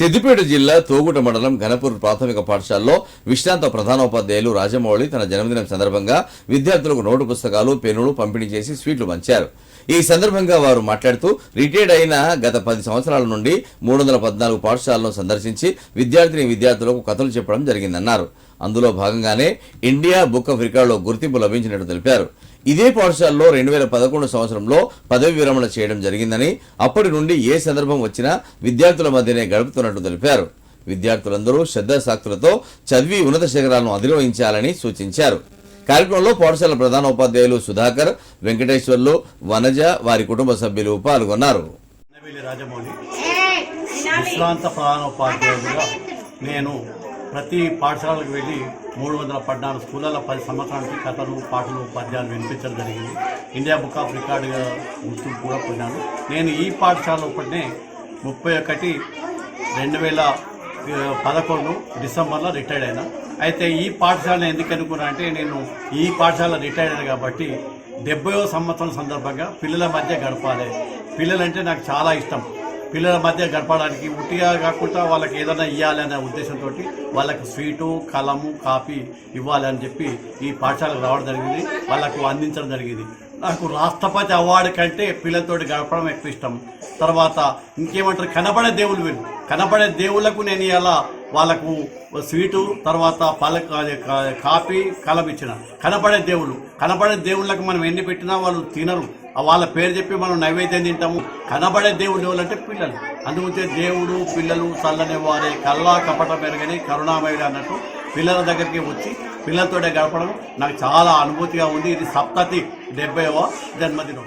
సిద్దిపేట జిల్లా తోగుట మండలం ఘనపూర్ ప్రాథమిక పాఠశాలలో విశ్రాంత ప్రధానోపాధ్యాయులు రాజమౌళి తన జన్మదినం సందర్భంగా విద్యార్థులకు నోటు పుస్తకాలు పెన్నులు పంపిణీ చేసి స్వీట్లు పంచారు ఈ సందర్భంగా వారు మాట్లాడుతూ రిటైర్డ్ అయిన గత పది సంవత్సరాల నుండి మూడు వందల పద్నాలుగు పాఠశాలను సందర్శించి విద్యార్థిని విద్యార్థులకు కథలు చెప్పడం జరిగిందన్నారు. అందులో భాగంగానే ఇండియా బుక్ ఆఫ్ రికార్డులో గుర్తింపు లభించినట్టు తెలిపారు. ఇదే పాఠశాలలో రెండు వేల పదకొండు సంవత్సరంలో పదవి విరమణ చేయడం జరిగిందని అప్పటి నుండి ఏ సందర్భం వచ్చినా విద్యార్థుల మధ్యనే గడుపుతున్నట్టు తెలిపారు. విద్యార్థులందరూ శ్రద్ధాశాక్తులతో చదివి ఉన్నత శిఖరాలను అధిరోహించాలని సూచించారు. కార్యక్రమంలో పాఠశాల ప్రధానోపాధ్యాయులు సుధాకర్ వెంకటేశ్వర్లు వనజ వారి కుటుంబ సభ్యులు పాల్గొన్నారు. నేను ప్రతి పాఠశాలకు వెళ్ళి మూడు వందల పద్నాలుగు స్కూళ్ళలో పది సంవత్సరానికి కథలు పాటలు పద్యాలు వినిపించడం జరిగింది. ఇండియా బుక్ ఆఫ్ రికార్డుగా గుర్తింపు కూడా పొందాను. నేను ఈ పాఠశాల ఒకటినే ముప్పై ఒకటి రెండు వేల పదకొండు డిసెంబర్లో రిటైర్డ్ అయినా. అయితే ఈ పాఠశాల ఎందుకు అనుకున్నా అంటే నేను ఈ పాఠశాల రిటైర్డ్ అయినా కాబట్టి డెబ్బయో సంవత్సరం సందర్భంగా పిల్లల మధ్య గడపాలి. పిల్లలంటే నాకు చాలా ఇష్టం. పిల్లల మధ్య గడపడానికి ఉట్టిగా కాకుండా వాళ్ళకి ఏదైనా ఇవ్వాలనే ఉద్దేశంతో వాళ్ళకి స్వీటు కలము కాఫీ ఇవ్వాలని చెప్పి ఈ పాఠశాలకు రావడం జరిగింది. వాళ్ళకు అందించడం జరిగింది. నాకు రాష్ట్రపతి అవార్డు కంటే పిల్లలతోటి గడపడం ఎక్కువ ఇష్టం. తర్వాత ఇంకేమంటారు? కనబడే దేవుళ్ళు వీళ్ళు. కనబడే దేవుళ్ళకు నేను ఇలా వాళ్ళకు స్వీటు తర్వాత పాలక కాఫీ కలం ఇచ్చిన కనబడే దేవుళ్ళు. కనబడే దేవుళ్ళకు మనం ఎన్ని పెట్టినా వాళ్ళు తినరు. వాళ్ళ పేరు చెప్పి మనం నైవేద్యం తింటాము. కనబడే దేవుడు ఎవరంటే అంటే పిల్లలు. అందుకే దేవుడు పిల్లలు చల్లని వారే కల్లా కపట మెరుగని కరుణామయుడు అన్నట్టు పిల్లల దగ్గరికి వచ్చి పిల్లలతోటే గడపడం నాకు చాలా అనుభూతిగా ఉంది. ఇది సప్తతి డెబ్బైవ జన్మదినం